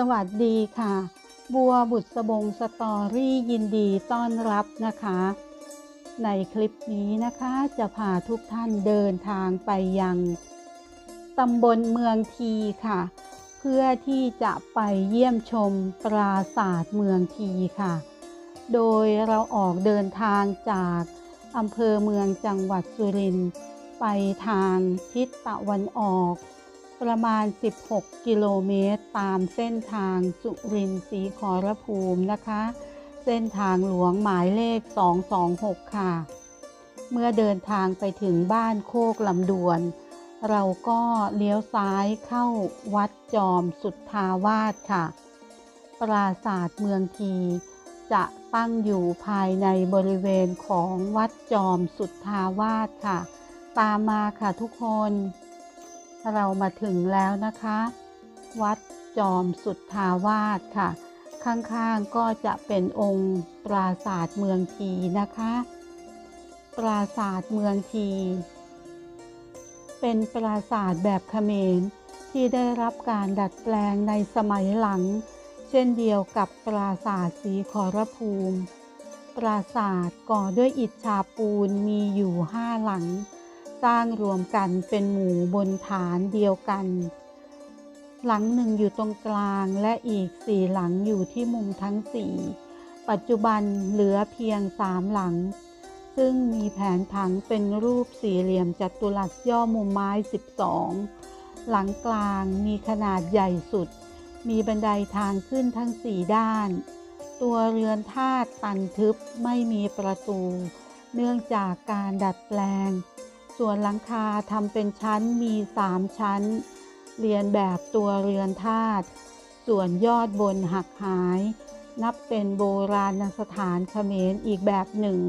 สวัสดีค่ะ บัวบุษบงสตอรี่ยินดีต้อนรับนะคะ ในคลิปนี้นะคะจะพาทุกท่านเดินทางไปยังตำบลเมืองทีค่ะ เพื่อที่จะไปเยี่ยมชมปราสาทเมืองทีค่ะ โดยเราออกเดินทางจากอำเภอเมืองจังหวัดสุรินทร์ไปทางทิศตะวันออก ประมาณ 16 กิโลเมตร ตามเส้นทางสุรินทร์ศรีขอรภูมินะคะ เส้นทางหลวงหมายเลข 226 ค่ะ เมื่อเดินทางไปถึงบ้านโคกลำดวน เราก็เลี้ยวซ้ายเข้าวัดจอมสุทธาวาสค่ะ ปราสาทเมืองทีจะตั้งอยู่ภายในบริเวณของวัดจอมสุทธาวาสค่ะ ตามมาค่ะทุกคน เรามาถึงแล้วนะคะ วัดจอมสุทธาวาสค่ะ ข้างๆก็จะเป็นองค์ปราสาทเมืองทีนะคะ ปราสาทเมืองที เป็นปราสาทแบบเขมรที่ได้รับการดัดแปลงในสมัยหลัง เช่นเดียวกับปราสาทสีขอรภูมิ ปราสาทก่อด้วยอิฐฉาปูนมีอยู่ห้าหลัง สร้างรวมกันเป็นหมู่บนฐานเดียวกัน หลังหนึ่งอยู่ตรงกลางและอีกสี่หลังอยู่ที่มุมทั้งสี่ปัจจุบันเหลือเพียงสามหลัง ซึ่งมีแผนผังเป็นรูปสี่เหลี่ยมจัตุรัสย่อมุมไม้ 12 หลังกลางมีขนาดใหญ่สุด มีบันไดทางขึ้นทั้งสี่ด้าน ตัวเรือนธาตุตันทึบไม่มีประตู เนื่องจากการดัดแปลง ส่วนหลังคาทำเป็นชั้นมีสามชั้น เรียนแบบตัวเรือนธาตุส่วนยอดบนหักหาย นับเป็นโบราณสถานเขมรอีกแบบหนึ่ง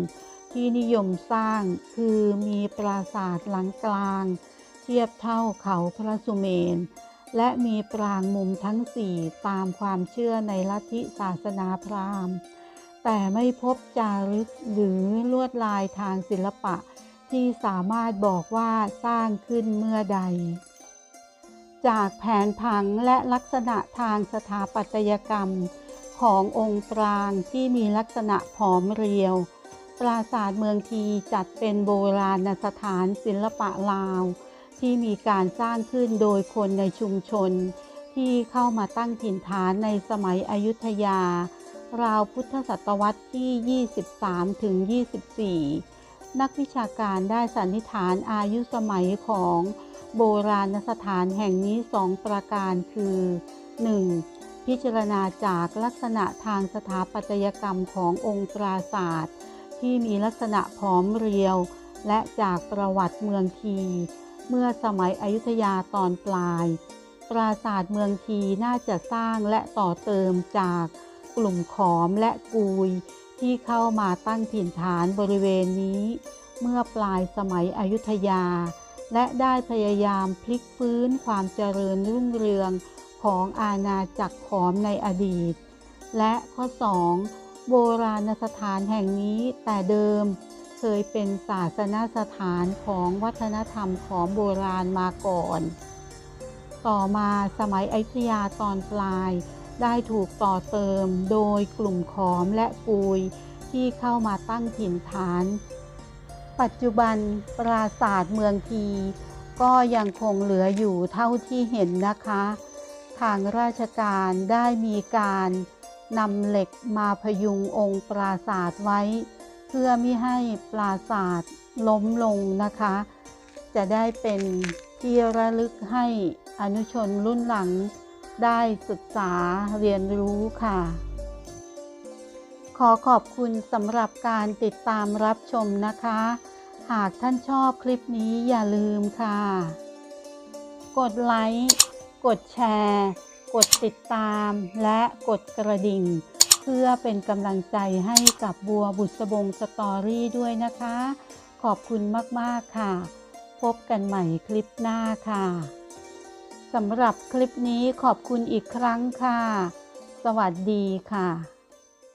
ที่นิยมสร้างคือมีปราสาทหลังกลาง เทียบเท่าเขาพระสุเมน และมีปรางมุมทั้งสี่ตามความเชื่อในลัทธิศาสนาพราหมณ์ แต่ไม่พบจารึกหรือลวดลายทางศิลปะ ที่สามารถบอกว่าสร้างขึ้นเมื่อใด จากแผนผังและลักษณะทางสถาปัตยกรรมขององค์ปรางที่มีลักษณะผอมเรียว ปราสาทเมืองทีจัดเป็นโบราณสถานศิลปะลาว ที่มีการสร้างขึ้นโดยคนในชุมชน ที่เข้ามาตั้งถิ่นฐานในสมัยอยุธยา ราวพุทธศตวรรษที่ 23ถึง24 นักวิชาการได้สันนิษฐานอายุสมัยของโบราณสถานแห่งนี้สองประการคือ 1. พิจารณาจากลักษณะทางสถาปัตยกรรมขององค์ปราศาสตร์ที่มีลักษณะผอมเรียว และจากประวัติเมืองที เมื่อสมัยอยุธยาตอนปลาย ปราสาทเมืองทีน่าจะสร้างและต่อเติมจากกลุ่มขอมและกุย ที่เข้ามาตั้งถิ่นฐานบริเวณนี้ เมื่อปลายสมัยอยุธยา และได้พยายามพลิกฟื้นความเจริญรุ่งเรืองของอาณาจักรขอมในอดีต และข้อ 2. โบราณสถานแห่งนี้แต่เดิมเคยเป็นศาสนสถานของวัฒนธรรมของโบราณมาก่อน ต่อมาสมัยอยุธยาตอนปลาย ได้ถูกต่อเติมโดยกลุ่มขอมและกุยที่เข้ามาตั้งถิ่นฐาน ปัจจุบันปราสาทเมืองที ก็ยังคงเหลืออยู่เท่าที่เห็นนะคะ ทางราชการได้มีการนำเหล็กมาพยุงองค์ปราสาทไว้ เพื่อไม่ให้ปราสาทล้มลงนะคะ จะได้เป็นที่ระลึกให้อนุชนรุ่นหลัง ได้ศึกษาเรียนรู้ค่ะ ขอขอบคุณสำหรับการติดตามรับชมนะคะ หากท่านชอบคลิปนี้อย่าลืมค่ะ กดไลค์กดแชร์ กดติดตามและกดกระดิ่ง เพื่อเป็นกำลังใจให้กับบัวบุษบงสตอรี่ด้วยนะคะ ขอบคุณมาก ๆ ค่ะ พบกันใหม่คลิปหน้าค่ะ สำหรับคลิปนี้ขอบคุณอีกครั้งค่ะ สวัสดีค่ะ